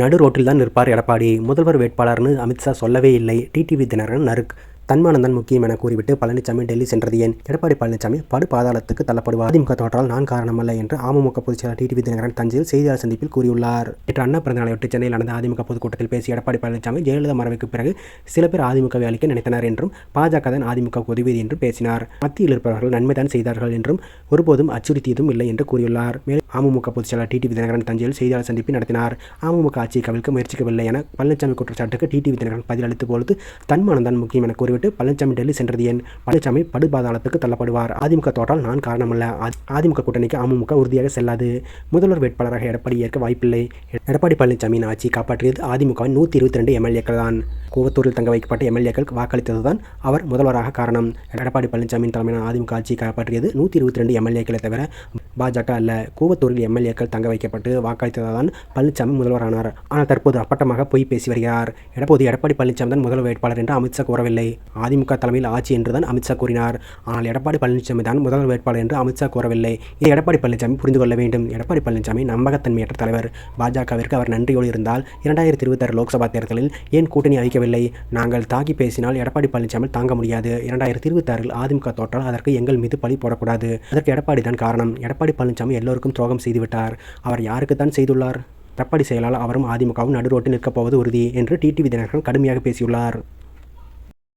நடு ரோட்டில் தான் நிற்பார் எடப்பாடி. முதல்வர் வேட்பாளர்னு அமித்ஷா சொல்லவே இல்லை. டிடிவி தினகரன் நறுக் தன்மானந்தான் முக்கியம் என கூறிவிட்டு பழனிசாமி டெல்லி சென்றது ஏன்? எடப்பாடி பழனிசாமி படு பாதாளத்துக்கு தள்ளப்படுவார். அதிமுக தோற்றால் நான் காரணமல்ல என்று அமமுக பொதுச்செயலாளர் டிடிவி தினகரன் தஞ்சையில் செய்தியாளர் சந்திப்பில் கூறியுள்ளார். நேற்று அண்ணா பிறந்தநாளையொட்டி சென்னையில் நடந்த அதிமுக பொதுக்கூட்டத்தில் பேசிய எடப்பாடி பழனிசாமி ஜெயலலிதா மறைவுக்கு பிறகு சில பேர் அதிமுகவை அளிக்க நினைத்தனர் என்றும் பாஜக தான் அதிமுக உதவியது என்றும் பேசினார். மத்தியில் இருப்பவர்கள் நன்மைதான் செய்தார்கள் என்றும் ஒருபோதும் அச்சுறுத்தியதும் இல்லை என்று கூறியுள்ளார். மேலும் அமமுக பொதுச்செயலாளர் டிடிவி தினகரன் தஞ்சையில் செய்தியாளர் சந்திப்பு நடத்தினார். அமமுக ஆட்சியை கவிழ்க்க முயற்சிக்கவில்லை என பழனிசாமி குற்றச்சாட்டுக்கு டிடிவி தினகரன் பதிலளித்த பொழுது தன்மானம் தான் முக்கியம் என கூறிவிட்டு பழனிசாமி டெல்லி சென்றது ஏன்? பழனிசாமி படுபாதாளத்துக்கு தள்ளப்படுவார். அதிமுக தோற்றால் நான் காரணமல்ல. அதிமுக கூட்டணிக்கு அமமுக உறுதியாக செல்லாது. முதல்வர் வேட்பாளராக எடப்பாடி ஏற்க வாய்ப்பில்லை. எடப்பாடி பழனிசாமியின் ஆட்சி காப்பாற்றியது அதிமுகவின் நூற்றி இருபத்தி ரெண்டு எம்எல்ஏக்கள் தான். கூவத்தூரில் தங்க வைக்கப்பட்ட எம்எல்ஏக்கள் வாக்களித்ததுதான் அவர் முதல்வராக காரணம். எடப்பாடி பழனிசாமியின் தலைமையிலான அதிமுக ஆட்சியை காப்பாற்றியது நூற்றி இருபத்தி ரெண்டு எம்எல்ஏக்களை தவிர பாஜக அல்ல. கூவத்தூரில் எம்எல்ஏக்கள் தங்க வைக்கப்பட்டு வாக்களித்ததால்தான் பழனிசாமி முதல்வரானார். ஆனால் தற்போது அப்பட்டமாக பொய் பேசி வருகிறார். எப்போது எடப்பாடி பழனிசாமி தான் முதல்வர் வேட்பாளர் என்று அமித்ஷா கூறவில்லை. அதிமுக தலைமையில் ஆட்சி என்றுதான் அமித்ஷா கூறினார். ஆனால் எடப்பாடி பழனிசாமி தான் முதல்வர் வேட்பாளர் என்று அமித்ஷா கூறவில்லை. இதை எடப்பாடி பழனிசாமி புரிந்து கொள்ள வேண்டும். எடப்பாடி பழனிசாமி நம்பகத்தன்மையற்ற தலைவர். பாஜகவிற்கு அவர் நன்றியோடு இருந்தால் இரண்டாயிரத்தி இருபத்தாறு லோக்சபா தேர்தலில் ஏன் கூட்டணி அளிக்கவில்லை நாங்கள் தாக்கி பேசினால் எடப்பாடி பழனிசாமி தாங்க முடியாது. இரண்டாயிரத்தி இருபத்தாறில் அதிமுக தோற்றால் அதற்கு எங்கள் மீது பழி போடக்கூடாது. அதற்கு எடப்பாடி தான் காரணம். எடப்பாடி பழனிசாமி எல்லோருக்கும் துரோகம் செய்துவிட்டார். அவர் யாருக்கு தான் செய்துள்ளார்? தப்படி செயலால் அவரும் அதிமுகவும் நடுரோட்டில் நிற்கப் போவது உறுதி என்று டிடிவி தினகரன் கடுமையாக பேசியுள்ளார்.